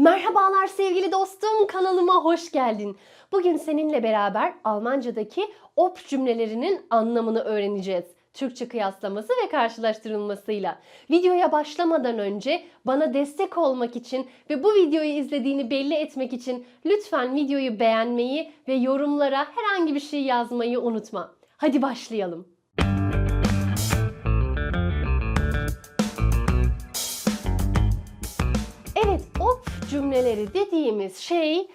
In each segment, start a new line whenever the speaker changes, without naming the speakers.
Merhabalar sevgili dostum, kanalıma hoş geldin. Bugün seninle beraber Almancadaki op cümlelerinin anlamını öğreneceğiz. Türkçe kıyaslaması ve karşılaştırılmasıyla. Videoya başlamadan önce bana destek olmak için ve bu videoyu izlediğini belli etmek için lütfen videoyu beğenmeyi ve yorumlara herhangi bir şey yazmayı unutma. Hadi başlayalım. Cümleleri dediğimiz şey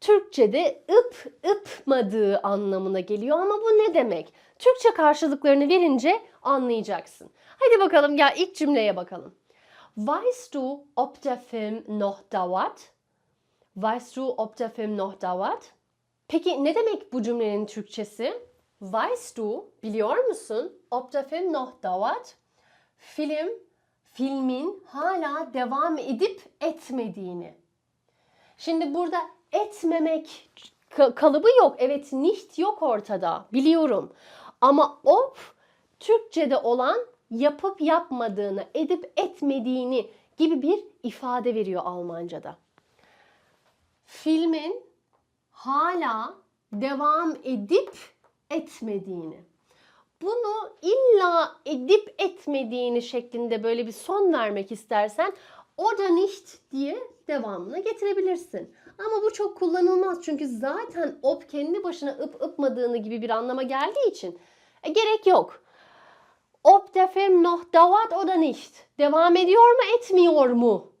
Türkçe'de ıp ıpmadığı anlamına geliyor ama bu ne demek? Türkçe karşılıklarını verince anlayacaksın. Hadi bakalım ya ilk cümleye bakalım. Weißt du, ob der Film noch dauert? Weißt du, ob der Film noch dauert? Peki ne demek bu cümlenin Türkçesi? Weißt du, biliyor musun? Ob der Film noch dauert? Film, filmin hala devam edip etmediğini. Şimdi burada etmemek ka- kalıbı yok. Evet nicht yok ortada. Biliyorum. Ama op Türkçe'de olan yapıp yapmadığını, edip etmediğini gibi bir ifade veriyor Almanca'da. Filmin hala devam edip etmediğini. Bunu illa edip etmediğini şeklinde böyle bir son vermek istersen o da nicht diye devamına getirebilirsin. Ama bu çok kullanılmaz çünkü zaten op kendi başına ıp ıpmadığını gibi bir anlama geldiği için e, gerek yok. Ob der Film noch dauert oder nicht? Devam ediyor mu etmiyor mu?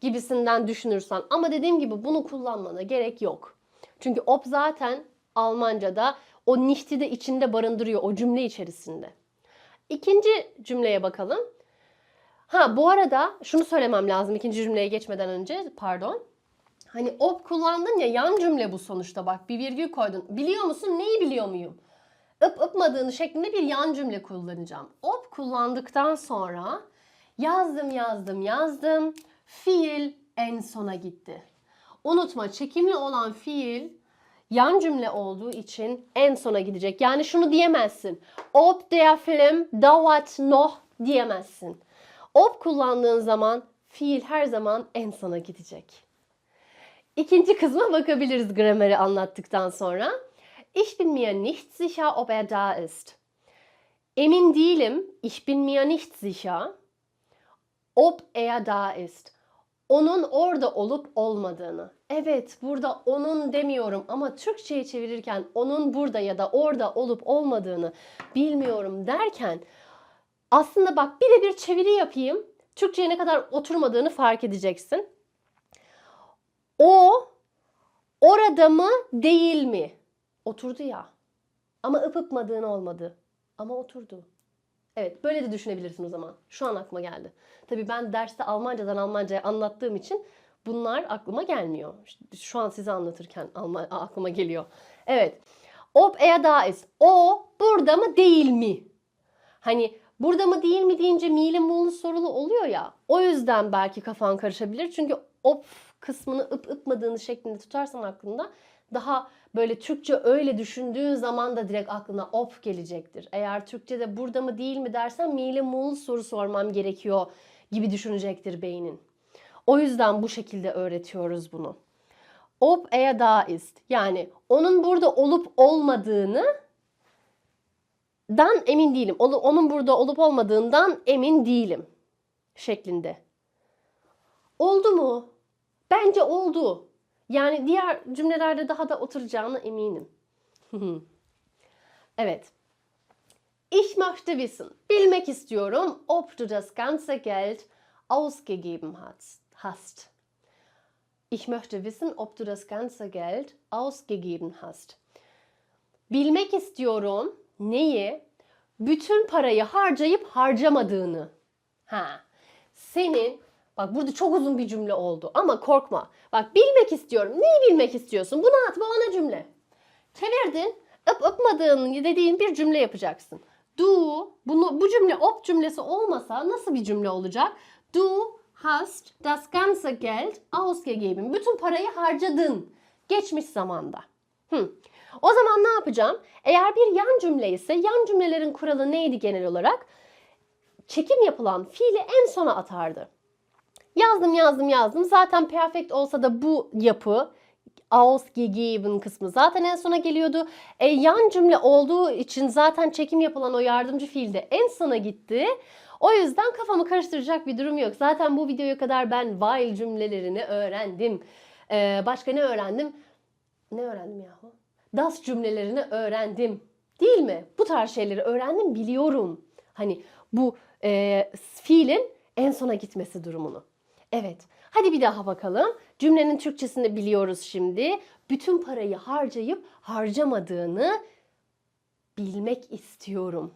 Gibisinden düşünürsen. Ama dediğim gibi bunu kullanmana gerek yok. Çünkü op zaten Almanca'da o nicht'i de içinde barındırıyor o cümle içerisinde. İkinci cümleye bakalım. Ha bu arada şunu söylemem lazım ikinci cümleye geçmeden önce pardon. Hani op kullandın ya yan cümle bu sonuçta bak bir virgül koydun. Biliyor musun neyi biliyor muyum? Ip ıpmadığını şeklinde bir yan cümle kullanacağım. Op kullandıktan sonra yazdım yazdım yazdım fiil en sona gitti. Unutma çekimli olan fiil yan cümle olduğu için en sona gidecek. Yani şunu diyemezsin. Ob der Film dauert noch diyemezsin. Ob kullandığın zaman fiil her zaman en sona gidecek. İkinci kısma bakabiliriz grameri anlattıktan sonra. Ich bin mir nicht sicher, ob er da ist. Emin değilim. Ich bin mir nicht sicher. Ob er da ist. Onun orada olup olmadığını. Evet, burada onun demiyorum ama Türkçe'ye çevirirken onun burada ya da orada olup olmadığını bilmiyorum derken aslında bak birebir çeviri yapayım. Türkçe'ye ne kadar oturmadığını fark edeceksin. O orada mı değil mi? Oturdu ya. Ama ıp ıpmadığın olmadı. Ama oturdu. Evet böyle de düşünebilirsin o zaman. Şu an aklıma geldi. Tabii ben derste Almancadan Almanca'ya anlattığım için bunlar aklıma gelmiyor. Şu an size anlatırken Alman, aklıma geliyor. Evet. Ob er da ist. O burada mı değil mi? Hani burada mı değil mi deyince mi'li mu'lu sorulu oluyor ya. O yüzden belki kafan karışabilir. Çünkü op kısmını ıp ıpmadığını şeklinde tutarsan aklında daha böyle Türkçe öyle düşündüğün zaman da direkt aklına op gelecektir. Eğer Türkçe'de burada mı değil mi dersen mi'li mu'lu soru sormam gerekiyor gibi düşünecektir beynin. O yüzden bu şekilde öğretiyoruz bunu. Ob er da ist. Yani onun burada olup olmadığını dan emin değilim. Onun burada olup olmadığından emin değilim şeklinde. Oldu mu? Bence oldu. Yani diğer cümlelerde daha da oturacağına eminim. evet. Ich möchte wissen. Bilmek istiyorum ob du das ganze Geld ausgegeben hast. Ich möchte wissen, ob du das ganze Geld ausgegeben hast. Bilmek istiyorum neyi? Bütün parayı harcayıp harcamadığını. Ha. Senin Bak burada çok uzun bir cümle oldu ama korkma. Bak bilmek istiyorum. Neyi bilmek istiyorsun? Bunu at bu ana cümle. Çevirdin. Öp öpmadığın dediğin bir cümle yapacaksın. Du, bunu, bu cümle op cümlesi olmasa nasıl bir cümle olacak? Du hast das ganze Geld ausgegeben. Bütün parayı harcadın. Geçmiş zamanda. Hı. O zaman ne yapacağım? Eğer bir yan cümle ise yan cümlelerin kuralı neydi genel olarak? Çekim yapılan fiili en sona atardı. Yazdım yazdım yazdım. Zaten perfect olsa da bu yapı ausgegeben kısmı zaten en sona geliyordu. E, yan cümle olduğu için zaten çekim yapılan o yardımcı fiil de en sona gitti. O yüzden kafamı karıştıracak bir durum yok. Zaten bu videoya kadar ben while cümlelerini öğrendim. Ee, başka ne öğrendim? Ne öğrendim yahu? Das cümlelerini öğrendim. Değil mi? Bu tarz şeyleri öğrendim, biliyorum. Hani bu e, fiilin en sona gitmesi durumunu. Evet. Hadi bir daha bakalım. Cümlenin Türkçesini biliyoruz şimdi. Bütün parayı harcayıp harcamadığını bilmek istiyorum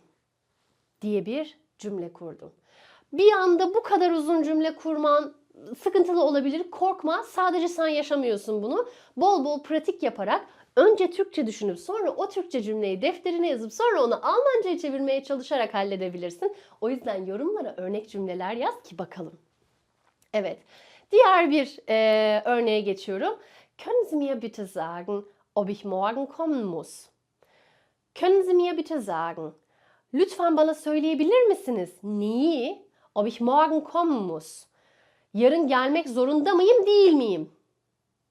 diye bir cümle kurdum. Bir anda bu kadar uzun cümle kurman sıkıntılı olabilir. Korkma. Sadece sen yaşamıyorsun bunu. Bol bol pratik yaparak önce Türkçe düşünüp sonra o Türkçe cümleyi defterine yazıp sonra onu Almanca'ya çevirmeye çalışarak halledebilirsin. O yüzden yorumlara örnek cümleler yaz ki bakalım. Evet. Diğer bir e, örneğe geçiyorum. Können Sie mir bitte sagen, ob ich morgen kommen muss? Können Sie mir bitte sagen? Lütfen bana söyleyebilir misiniz? Neyi? Ob ich morgen kommen muss? Yarın gelmek zorunda mıyım, değil miyim?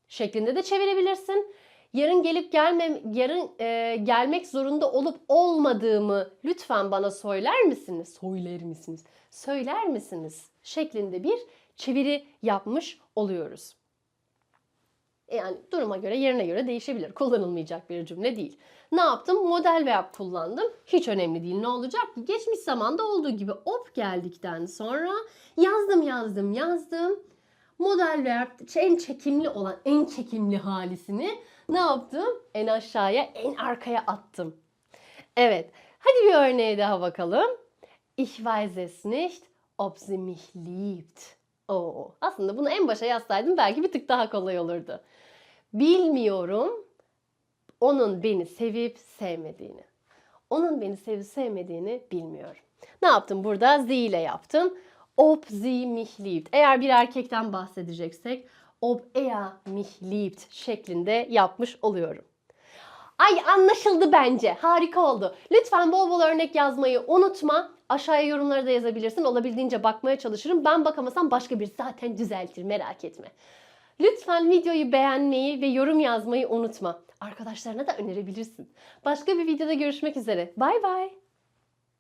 Şeklinde de çevirebilirsin. Yarın gelip gelmem, yarın e, gelmek zorunda olup olmadığımı lütfen bana söyler misiniz? Söyler misiniz? Söyler misiniz? Şeklinde bir çeviri yapmış oluyoruz. Yani duruma göre, yerine göre değişebilir. Kullanılmayacak bir cümle değil. Ne yaptım? Model verb kullandım. Hiç önemli değil. Ne olacak? Geçmiş zamanda olduğu gibi op geldikten sonra yazdım, yazdım, yazdım. Model verb en çekimli olan, en çekimli halisini ne yaptım? En aşağıya, en arkaya attım. Evet. Hadi bir örneğe daha bakalım. Ich weiß es nicht, ob sie mich liebt. Oo, aslında bunu en başa yazsaydım belki bir tık daha kolay olurdu. Bilmiyorum onun beni sevip sevmediğini. Onun beni sevip sevmediğini bilmiyorum. Ne yaptım burada? Z ile yaptım. Ob sie mich liebt. Eğer bir erkekten bahsedeceksek ob er mich liebt şeklinde yapmış oluyorum. Ay anlaşıldı bence. Harika oldu. Lütfen bol bol örnek yazmayı unutma. Aşağıya yorumları da yazabilirsin. Olabildiğince bakmaya çalışırım. Ben bakamasam başka biri zaten düzeltir merak etme. Lütfen videoyu beğenmeyi ve yorum yazmayı unutma. Arkadaşlarına da önerebilirsin. Başka bir videoda görüşmek üzere. Bay bay.